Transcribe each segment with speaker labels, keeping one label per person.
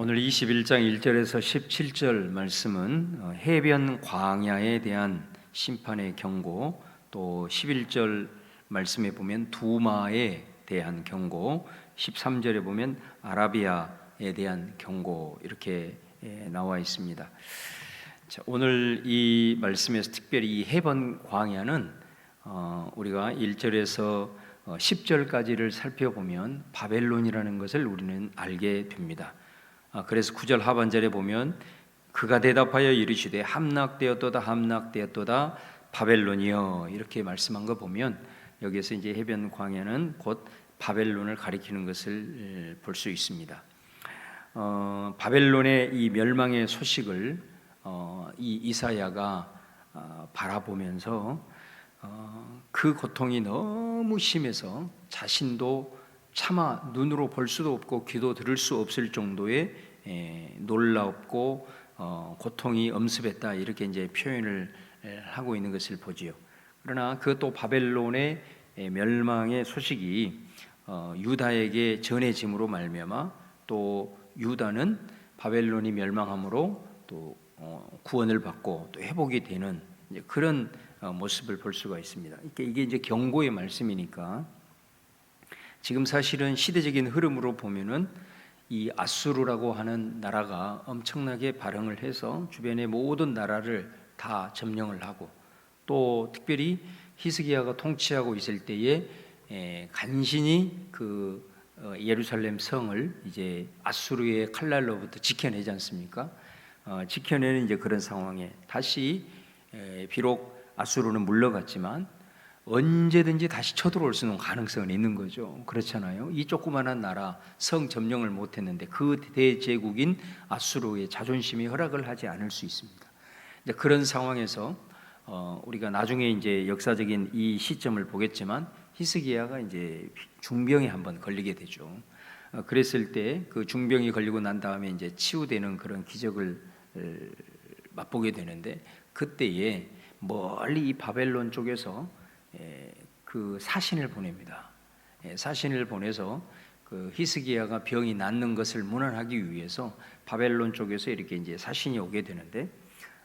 Speaker 1: 오늘 21장 1절에서 17절 말씀은 어, 해변 광야에 대한 심판의 경고 또 11절 말씀에 보면 두마에 대한 경고 13절에 보면 아라비아에 대한 경고 이렇게 예, 나와 있습니다. 자, 오늘 이 말씀에서 특별히 이 해변 광야는 어, 우리가 1절에서 10절까지를 살펴보면 바벨론이라는 것을 우리는 알게 됩니다. 아, 그래서 9절 하반절에 보면 그가 대답하여 이르시되 함락되었도다 함락되었도다 바벨론이여 이렇게 말씀한 거 보면 여기에서 이제 해변 광야는 곧 바벨론을 가리키는 것을 볼 수 있습니다. 어, 바벨론의 이 멸망의 소식을 어, 이 이사야가 어, 바라보면서 어, 그 고통이 너무 심해서 자신도 차마 눈으로 볼 수도 없고 귀도 들을 수 없을 정도의 에, 놀랍고 어, 고통이 엄습했다 이렇게 이제 표현을 에, 하고 있는 것을 보지요. 그러나 그 또 바벨론의 에, 멸망의 소식이 어, 유다에게 전해짐으로 말미암아 또 유다는 바벨론이 멸망함으로 또 어, 구원을 받고 또 회복이 되는 그런 어, 모습을 볼 수가 있습니다. 이게 이제 경고의 말씀이니까 지금 사실은 시대적인 흐름으로 보면은 이 아수르라고 하는 나라가 엄청나게 발흥을 해서 주변의 모든 나라를 다 점령을 하고 또 특별히 히스기야가 통치하고 있을 때에 에, 간신히 그 어, 예루살렘 성을 이제 아수르의 칼날로부터 지켜내지 않습니까? 어, 지켜내는 이제 그런 상황에 다시 에, 비록 아수르는 물러갔지만 언제든지 다시 쳐들어올 수 있는 가능성은 있는 거죠. 그렇잖아요. 이 조그마한 나라 성 점령을 못했는데 그 대제국인 아수르의 자존심이 허락을 하지 않을 수 있습니다. 이제 그런 상황에서 어, 우리가 나중에 이제 역사적인 이 시점을 보겠지만 히스기야가 이제 중병에 한번 걸리게 되죠. 어, 그랬을 때 그 중병이 걸리고 난 다음에 이제 치유되는 그런 기적을 어, 맛보게 되는데 그때에 멀리 이 바벨론 쪽에서 예, 그 사신을 보냅니다. 예, 사신을 보내서 그 히스기야가 병이 낫는 것을 문안하기 위해서 바벨론 쪽에서 이렇게 이제 사신이 오게 되는데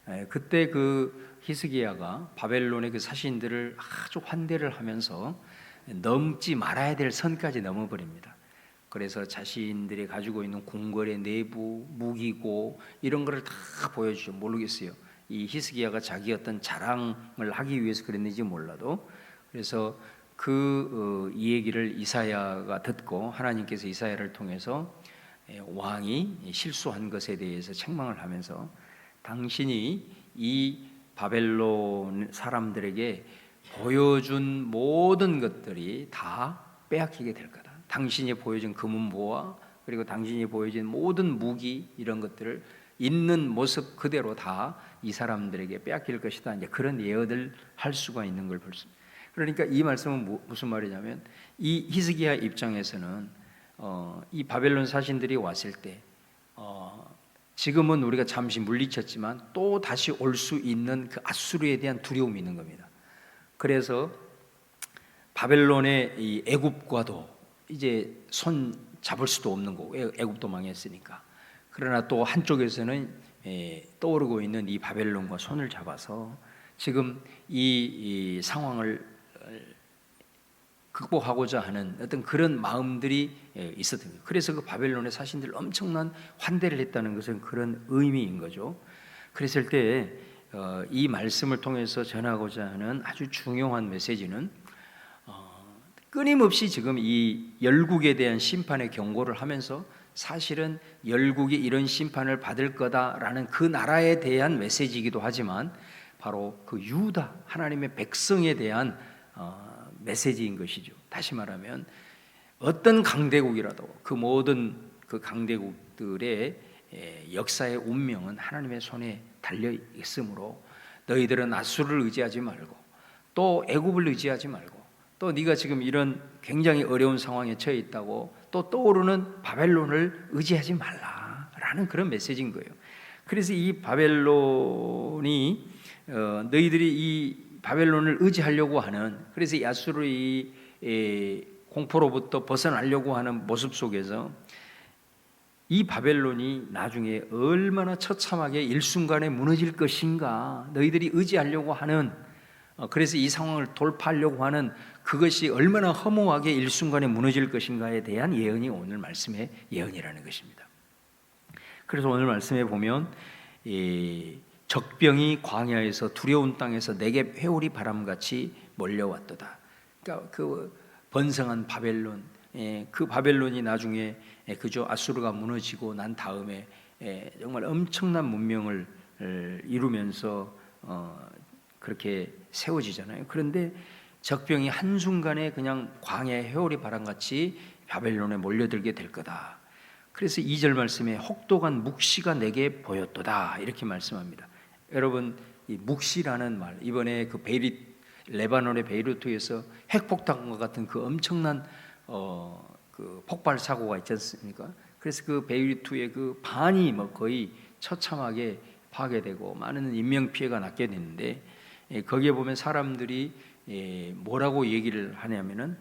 Speaker 1: 예, 그때 그 히스기야가 바벨론의 그 사신들을 아주 환대를 하면서 넘지 말아야 될 선까지 넘어버립니다. 그래서 자신들이 가지고 있는 궁궐의 내부 무기고 이런 거를 다 보여주죠. 모르겠어요. 이 히스기야가 자기 어떤 자랑을 하기 위해서 그랬는지 몰라도 그래서 그이 얘기를 이사야가 듣고 하나님께서 이사야를 통해서 왕이 실수한 것에 대해서 책망을 하면서 당신이 이 바벨론 사람들에게 보여준 모든 것들이 다 빼앗기게 될 거다. 당신이 보여준 금은보화 그리고 당신이 보여준 모든 무기 이런 것들을 있는 모습 그대로 다 이 사람들에게 빼앗길 것이다. 이제 그런 예언을 할 수가 있는 걸 볼 수. 그러니까 이 말씀은 무슨 말이냐면 이 히스기야 입장에서는 어, 이 바벨론 사신들이 왔을 때 어, 지금은 우리가 잠시 물리쳤지만 또 다시 올 수 있는 그 아수르에 대한 두려움이 있는 겁니다. 그래서 바벨론의 이 애굽과도 이제 손 잡을 수도 없는 거고 애굽도 망했으니까. 그러나 또 한쪽에서는 예, 떠오르고 있는 이 바벨론과 손을 잡아서 지금 이, 이 상황을 극복하고자 하는 어떤 그런 마음들이 예, 있었던 거예요. 그래서 그 바벨론의 사신들 엄청난 환대를 했다는 것은 그런 의미인 거죠. 그랬을 때이 어, 말씀을 통해서 전하고자 하는 아주 중요한 메시지는 어, 끊임없이 지금 이 열국에 대한 심판의 경고를 하면서 사실은 열국이 이런 심판을 받을 거다라는 그 나라에 대한 메시지이기도 하지만 바로 그 유다 하나님의 백성에 대한 어, 메시지인 것이죠. 다시 말하면 어떤 강대국이라도 그 모든 그 강대국들의 역사의 운명은 하나님의 손에 달려 있으므로 너희들은 아수를 의지하지 말고 또 애굽을 의지하지 말고 또 네가 지금 이런 굉장히 어려운 상황에 처해 있다고 또 떠오르는 바벨론을 의지하지 말라라는 그런 메시지인 거예요. 그래서 이 바벨론이 어, 너희들이 이 바벨론을 의지하려고 하는 그래서 야수르의 공포로부터 벗어나려고 하는 모습 속에서 이 바벨론이 나중에 얼마나 처참하게 일순간에 무너질 것인가 너희들이 의지하려고 하는 어, 그래서 이 상황을 돌파하려고 하는 그것이 얼마나 허무하게 일순간에 무너질 것인가에 대한 예언이 오늘 말씀의 예언이라는 것입니다. 그래서 오늘 말씀에 보면 이 적병이 광야에서 두려운 땅에서 내게 회오리 바람같이 몰려왔도다. 그러니까 그 번성한 바벨론, 예, 그 바벨론이 나중에 예, 그저 아수르가 무너지고 난 다음에 예, 정말 엄청난 문명을 을 이루면서 어, 그렇게 세워지잖아요. 그런데 적병이 한 순간에 그냥 광야의 회오리 바람같이 바벨론에 몰려들게 될 거다. 그래서 2절 말씀에 혹독한 묵시가 내게 보였도다 이렇게 말씀합니다. 여러분 이 묵시라는 말 이번에 그 베이리 레바논의 베이루트에서 핵폭탄과 같은 그 엄청난 어, 그 폭발 사고가 있지 않습니까? 그래서 그 베이루트의 그 반이 뭐 거의 처참하게 파괴되고 많은 인명 피해가 났게 됐는데 예, 거기에 보면 사람들이 예, 뭐라고 얘기를 하냐면은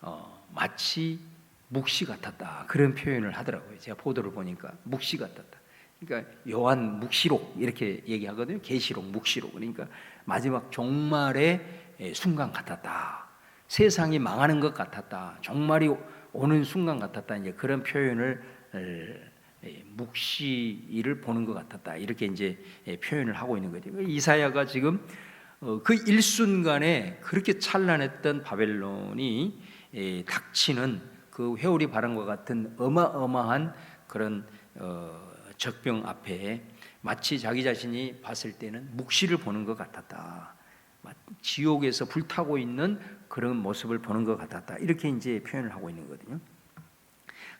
Speaker 1: 어, 마치 묵시 같았다 그런 표현을 하더라고요. 제가 보도를 보니까 묵시 같았다. 그러니까 요한 묵시록 이렇게 얘기하거든요. 계시록, 묵시록. 그러니까 마지막 종말의 예, 순간 같았다. 세상이 망하는 것 같았다. 종말이 오는 순간 같았다. 이제 그런 표현을 예, 묵시를 보는 것 같았다. 이렇게 이제 예, 표현을 하고 있는 거죠. 이사야가 지금 어, 그 일순간에 그렇게 찬란했던 바벨론이 예, 닥치는 그 회오리 바람과 같은 어마어마한 그런 어, 적병 앞에 마치 자기 자신이 봤을 때는 묵시를 보는 것 같았다. 지옥에서 불타고 있는 그런 모습을 보는 것 같았다. 이렇게 이제 표현을 하고 있는 거거든요.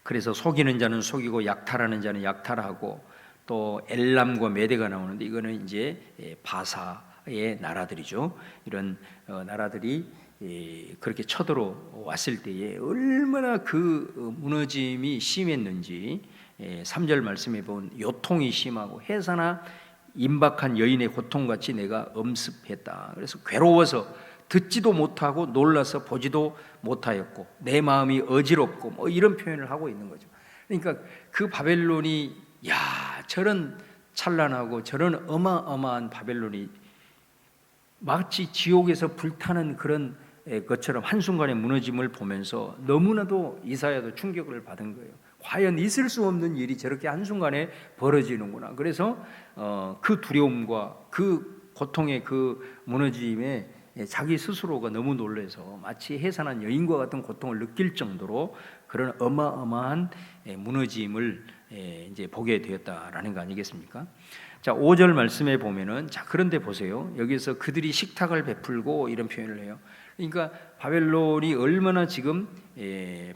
Speaker 1: 그래서 속이는 자는 속이고 약탈하는 자는 약탈하고 또 엘람과 메대가 나오는데 이거는 이제 예, 바사 의 나라들이죠. 이런 어, 나라들이 예, 그렇게 쳐들어왔을 때에 얼마나 그 어, 무너짐이 심했는지 3절 말씀에 보면 요통이 심하고 해사나 임박한 여인의 고통같이 내가 엄습했다. 그래서 괴로워서 듣지도 못하고 놀라서 보지도 못하였고 내 마음이 어지럽고 뭐 이런 표현을 하고 있는 거죠. 그러니까 그 바벨론이 야 저런 찬란하고 저런 어마어마한 바벨론이 마치 지옥에서 불타는 그런 것처럼 한순간에 무너짐을 보면서 너무나도 이사야도 충격을 받은 거예요. 과연 있을 수 없는 일이 저렇게 한순간에 벌어지는구나. 그래서 어, 그 두려움과 그 고통의 그 무너짐에 자기 스스로가 너무 놀래서 마치 해산한 여인과 같은 고통을 느낄 정도로 그런 어마어마한 무너짐을 이제 보게 되었다라는 거 아니겠습니까? 자, 5절 말씀에 보면은 자, 그런데 보세요. 여기서 그들이 식탁을 베풀고 이런 표현을 해요. 그러니까 바벨론이 얼마나 지금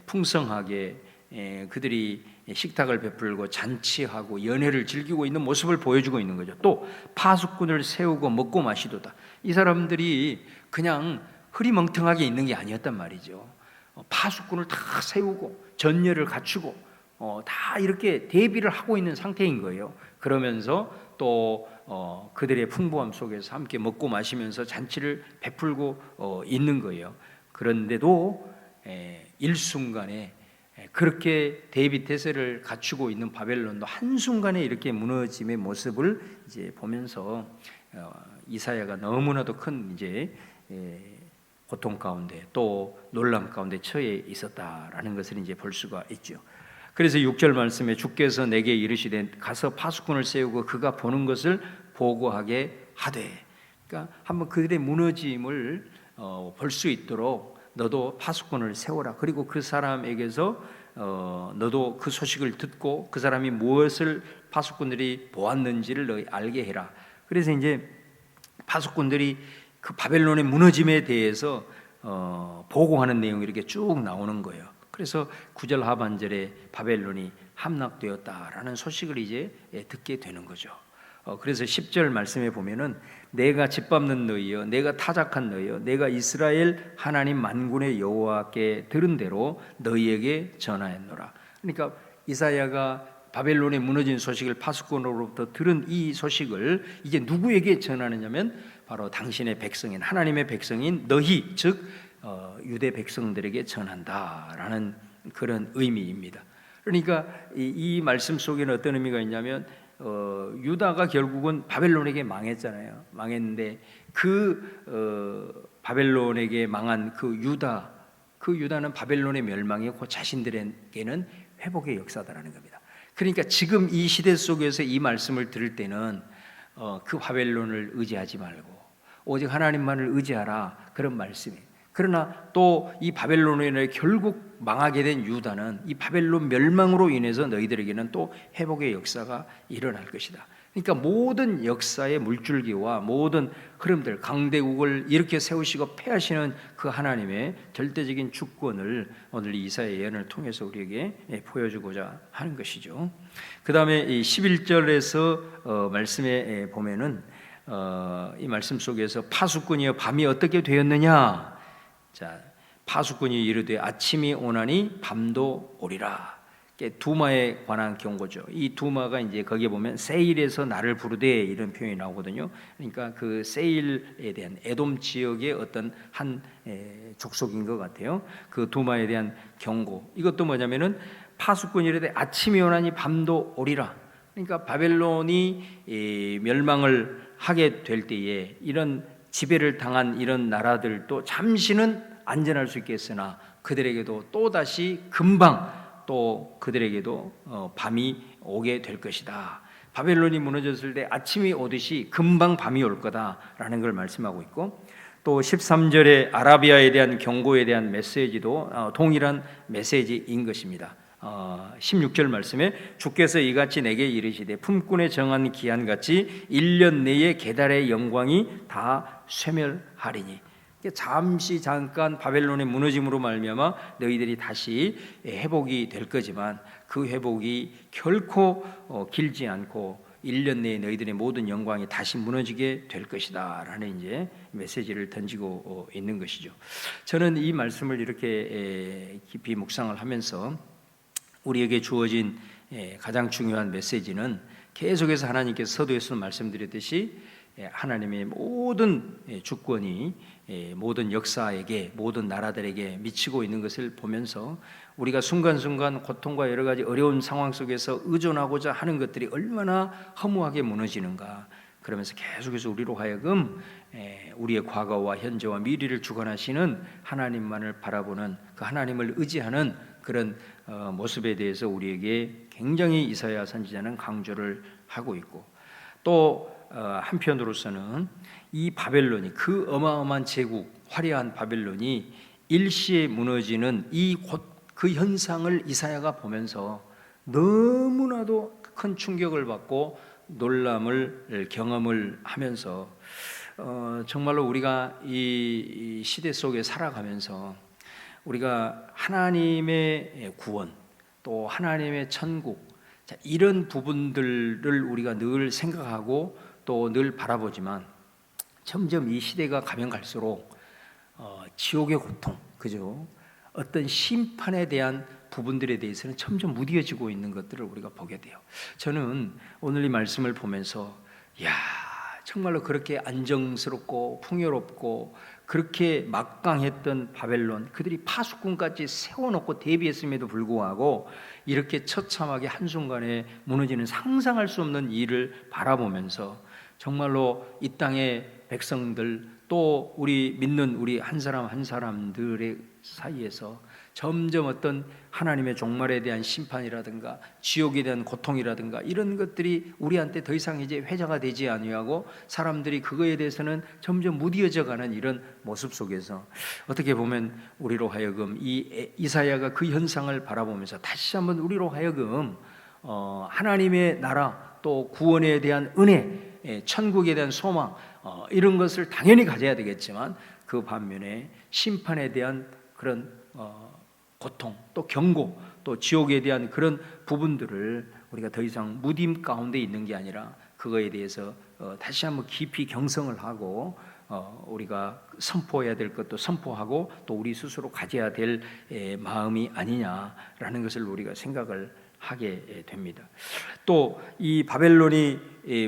Speaker 1: 풍성하게 예, 그들이 식탁을 베풀고 잔치하고 연회를 즐기고 있는 모습을 보여주고 있는 거죠. 또 파수꾼을 세우고 먹고 마시도다. 이 사람들이 그냥 흐리멍텅하게 있는 게 아니었단 말이죠. 어, 파수꾼을 다 세우고 전열을 갖추고 어, 다 이렇게 대비를 하고 있는 상태인 거예요. 그러면서 또 어, 그들의 풍부함 속에서 함께 먹고 마시면서 잔치를 베풀고 어, 있는 거예요. 그런데도 에, 일순간에 그렇게 데이비 태세를 갖추고 있는 바벨론도 한순간에 이렇게 무너짐의 모습을 이제 보면서 어, 이사야가 너무나도 큰 이제 고통 가운데 또 놀람 가운데 처해 있었다라는 것을 이제 볼 수가 있죠. 그래서 6절 말씀에 주께서 내게 이르시되 가서 파수꾼을 세우고 그가 보는 것을 보고하게 하되 그러니까 한번 그들의 무너짐을 어, 볼 수 있도록 너도 파수꾼을 세워라. 그리고 그 사람에게서 어, 너도 그 소식을 듣고 그 사람이 무엇을 파수꾼들이 보았는지를 너희 알게 해라. 그래서 이제 파수꾼들이 그 바벨론의 무너짐에 대해서 어, 보고하는 내용이 이렇게 쭉 나오는 거예요. 그래서 구절 하반절에 바벨론이 함락되었다라는 소식을 이제 예, 듣게 되는 거죠. 어, 그래서 10절 말씀에 보면은 내가 짓밟는 너희여 내가 타작한 너희여 내가 이스라엘 하나님 만군의 여호와께 들은 대로 너희에게 전하였노라. 그러니까 이사야가 바벨론에 무너진 소식을 파수꾼으로부터 들은 이 소식을 이제 누구에게 전하느냐면 바로 당신의 백성인 하나님의 백성인 너희 즉 어, 유대 백성들에게 전한다라는 그런 의미입니다. 그러니까 이, 이 말씀 속에는 어떤 의미가 있냐면 어, 유다가 결국은 바벨론에게 망했잖아요. 망했는데 그 어, 바벨론에게 망한 그 유다, 그 유다는 바벨론의 멸망이 고 자신들에게는 회복의 역사다라는 겁니다. 그러니까 지금 이 시대 속에서 이 말씀을 들을 때는 어, 그 바벨론을 의지하지 말고 오직 하나님만을 의지하라 그런 말씀이에요. 그러나 또 이 바벨론으로 인해 결국 망하게 된 유다는 이 바벨론 멸망으로 인해서 너희들에게는 또 회복의 역사가 일어날 것이다. 그러니까 모든 역사의 물줄기와 모든 흐름들, 강대국을 이렇게 세우시고 패하시는 그 하나님의 절대적인 주권을 오늘 이사의 예언을 통해서 우리에게 예, 보여주고자 하는 것이죠. 그 다음에 이 11절에서 어, 말씀에 예, 보면은 어, 이 말씀 속에서 파수꾼이여 밤이 어떻게 되었느냐? 자, 파수꾼이 이르되 아침이 오나니 밤도 오리라. 두마에 관한 경고죠. 이 두마가 이제 거기에 보면 세일에서 나를 부르되 이런 표현이 나오거든요. 그러니까 그 세일에 대한 에돔 지역의 어떤 한 에, 족속인 것 같아요. 그 두마에 대한 경고. 이것도 뭐냐면은 파수꾼이 이르되 아침이 오나니 밤도 오리라. 그러니까 바벨론이 이 멸망을 하게 될 때에 이런 지배를 당한 이런 나라들도 잠시는 안전할 수 있겠으나 그들에게도 또 다시 금방 또 그들에게도 어, 밤이 오게 될 것이다. 바벨론이 무너졌을 때 아침이 오듯이 금방 밤이 올 거다라는 걸 말씀하고 있고 또 13절에 아라비아에 대한 경고에 대한 메시지도 어, 동일한 메시지인 것입니다. 어, 16절 말씀에 주께서 이같이 내게 이르시되 품꾼에 정한 기한 같이 1년 내에 계달의 영광이 다 쇠멸하리니 잠시 잠깐 바벨론의 무너짐으로 말미암아 너희들이 다시 회복이 될 거지만 그 회복이 결코 어, 길지 않고 1년 내에 너희들의 모든 영광이 다시 무너지게 될 것이다라는 이제 메시지를 던지고 어, 있는 것이죠. 저는 이 말씀을 이렇게 깊이 묵상을 하면서 우리에게 주어진 가장 중요한 메시지는 계속해서 하나님께서 서두에서 말씀드렸듯이 하나님의 모든 주권이 모든 역사에게 모든 나라들에게 미치고 있는 것을 보면서 우리가 순간순간 고통과 여러 가지 어려운 상황 속에서 의존하고자 하는 것들이 얼마나 허무하게 무너지는가. 그러면서 계속해서 우리로 하여금 우리의 과거와 현재와 미래를 주관하시는 하나님만을 바라보는 그 하나님을 의지하는 그런 어, 모습에 대해서 우리에게 굉장히 이사야 선지자는 강조를 하고 있고 또 어, 한편으로서는 이 바벨론이 그 어마어마한 제국 화려한 바벨론이 일시에 무너지는 이 곧 그 현상을 이사야가 보면서 너무나도 큰 충격을 받고 놀람을 경험을 하면서 어, 정말로 우리가 이 시대 속에 살아가면서 우리가 하나님의 구원 또 하나님의 천국 자, 이런 부분들을 우리가 늘 생각하고 또 늘 바라보지만 점점 이 시대가 가면 갈수록 어, 지옥의 고통, 그죠? 어떤 심판에 대한 부분들에 대해서는 점점 무뎌지고 있는 것들을 우리가 보게 돼요. 저는 오늘 이 말씀을 보면서 야 정말로 그렇게 안정스럽고 풍요롭고 그렇게 막강했던 바벨론 그들이 파수꾼까지 세워놓고 대비했음에도 불구하고 이렇게 처참하게 한순간에 무너지는 상상할 수 없는 일을 바라보면서 정말로 이 땅의 백성들 또 우리 믿는 우리 한 사람 한 사람들의 사이에서 점점 어떤 하나님의 종말에 대한 심판이라든가 지옥에 대한 고통이라든가 이런 것들이 우리한테 더 이상 이제 회자가 되지 아니하고 사람들이 그거에 대해서는 점점 무디어져 가는 이런 모습 속에서 어떻게 보면 우리로 하여금 이 이사야가 그 현상을 바라보면서 다시 한번 우리로 하여금 어 하나님의 나라 또 구원에 대한 은혜 예, 천국에 대한 소망 어, 이런 것을 당연히 가져야 되겠지만 그 반면에 심판에 대한 그런 어, 고통 또 경고 또 지옥에 대한 그런 부분들을 우리가 더 이상 무딤 가운데 있는 게 아니라 그거에 대해서 어, 다시 한번 깊이 경성을 하고 어, 우리가 선포해야 될 것도 선포하고 또 우리 스스로 가져야 될 에, 마음이 아니냐라는 것을 우리가 생각을 하게 됩니다. 또 이 바벨론이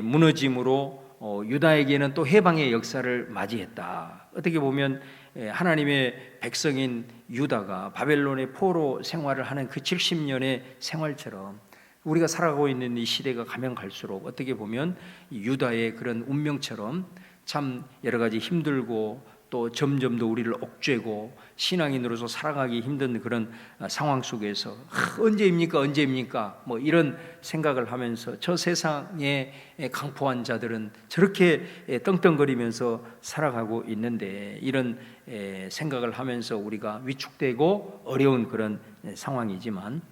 Speaker 1: 무너짐으로 어, 유다에게는 또 해방의 역사를 맞이했다. 어떻게 보면 예, 하나님의 백성인 유다가 바벨론의 포로 생활을 하는 그 70년의 생활처럼 우리가 살아가고 있는 이 시대가 가면 갈수록 어떻게 보면 이 유다의 그런 운명처럼 참 여러 가지 힘들고 또 점점 더 우리를 옥죄고 신앙인으로서 살아가기 힘든 그런 아, 상황 속에서 아, 언제입니까 언제입니까? 뭐 이런 생각을 하면서 저 세상에 강포한 자들은 저렇게 에, 떵떵거리면서 살아가고 있는데 이런 에, 생각을 하면서 우리가 위축되고 어려운 그런 에, 상황이지만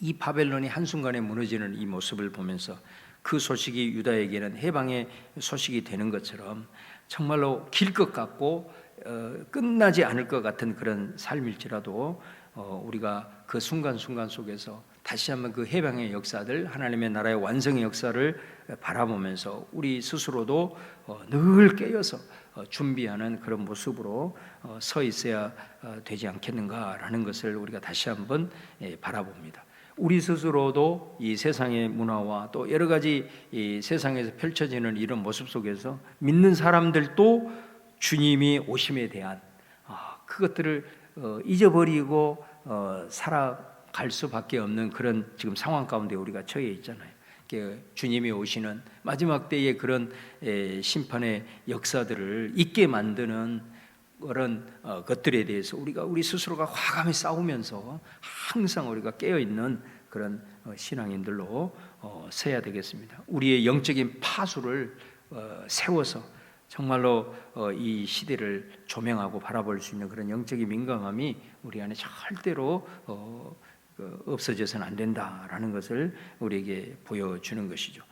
Speaker 1: 이 바벨론이 한순간에 무너지는 이 모습을 보면서 그 소식이 유다에게는 해방의 소식이 되는 것처럼 정말로 길 것 같고 어, 끝나지 않을 것 같은 그런 삶일지라도 어, 우리가 그 순간순간 속에서 다시 한번 그 해방의 역사들 하나님의 나라의 완성의 역사를 바라보면서 우리 스스로도 어, 늘 깨어서 어, 준비하는 그런 모습으로 어, 서 있어야 어, 되지 않겠는가라는 것을 우리가 다시 한번 예, 바라봅니다. 우리 스스로도 이 세상의 문화와 또 여러 가지 이 세상에서 펼쳐지는 이런 모습 속에서 믿는 사람들도 주님이 오심에 대한 아, 그것들을 어, 잊어버리고 어, 살아갈 수밖에 없는 그런 지금 상황 가운데 우리가 처해 있잖아요. 이렇게 주님이 오시는 마지막 때의 그런 에, 심판의 역사들을 잊게 만드는 그런 어, 것들에 대해서 우리가 우리 스스로가 과감히 싸우면서 항상 우리가 깨어 있는 그런 어, 신앙인들로 어, 서야 되겠습니다. 우리의 영적인 파수를 어, 세워서 정말로 어, 이 시대를 조명하고 바라볼 수 있는 그런 영적인 민감함이 우리 안에 절대로 어, 그 없어져서는 안 된다라는 것을 우리에게 보여주는 것이죠.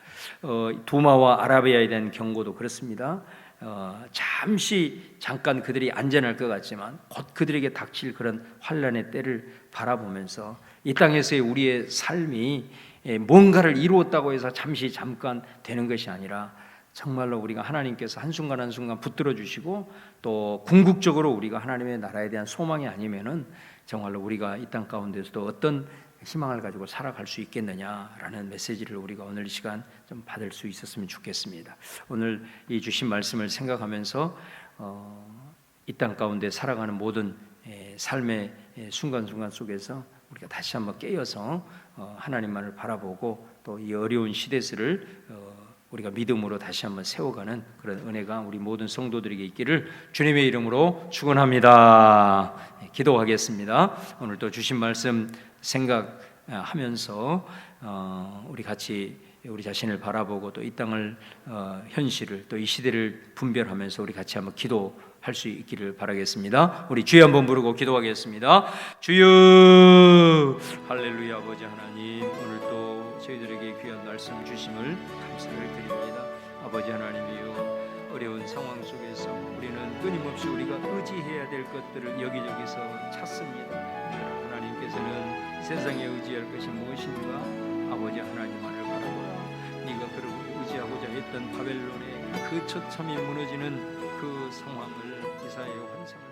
Speaker 1: 어, 두마와 아라비아에 대한 경고도 그렇습니다. 어, 잠시 잠깐 그들이 안전할 것 같지만 곧 그들에게 닥칠 그런 환란의 때를 바라보면서 이 땅에서의 우리의 삶이 예, 뭔가를 이루었다고 해서 잠시 잠깐 되는 것이 아니라 정말로 우리가 하나님께서 한순간 한순간 붙들어 주시고 또 궁극적으로 우리가 하나님의 나라에 대한 소망이 아니면은 정말로 우리가 이 땅 가운데서도 어떤 희망을 가지고 살아갈 수 있겠느냐라는 메시지를 우리가 오늘 이 시간 좀 받을 수 있었으면 좋겠습니다. 오늘 이 주신 말씀을 생각하면서 어, 이 땅 가운데 살아가는 모든 에, 삶의 에, 순간순간 속에서 우리가 다시 한번 깨어서 어, 하나님만을 바라보고 또 이 어려운 시대를 어, 우리가 믿음으로 다시 한번 세워가는 그런 은혜가 우리 모든 성도들에게 있기를 주님의 이름으로 축원합니다. 네, 기도하겠습니다. 오늘 또 주신 말씀 생각하면서 어, 우리 같이 우리 자신을 바라보고 또 이 땅을 어, 현실을 또 이 시대를 분별하면서 우리 같이 한번 기도할 수 있기를 바라겠습니다. 우리 주여 한번 부르고 기도하겠습니다. 주여 할렐루야 아버지 하나님 오늘 또 저희들에게 귀한 말씀 주심을 감사를 드립니다. 아버지 하나님이요 어려운 상황 속에서 우리는 끊임없이 우리가 의지해야 될 것들을 여기저기서 찾습니다. 하나님께서는 세상에 의지할 것이 무엇인가 아버지 하나님만을 바라보라. 네가 그러고 의지하고자 했던 바벨론의 그 처참히 무너지는 그 상황을 이사야의 환상을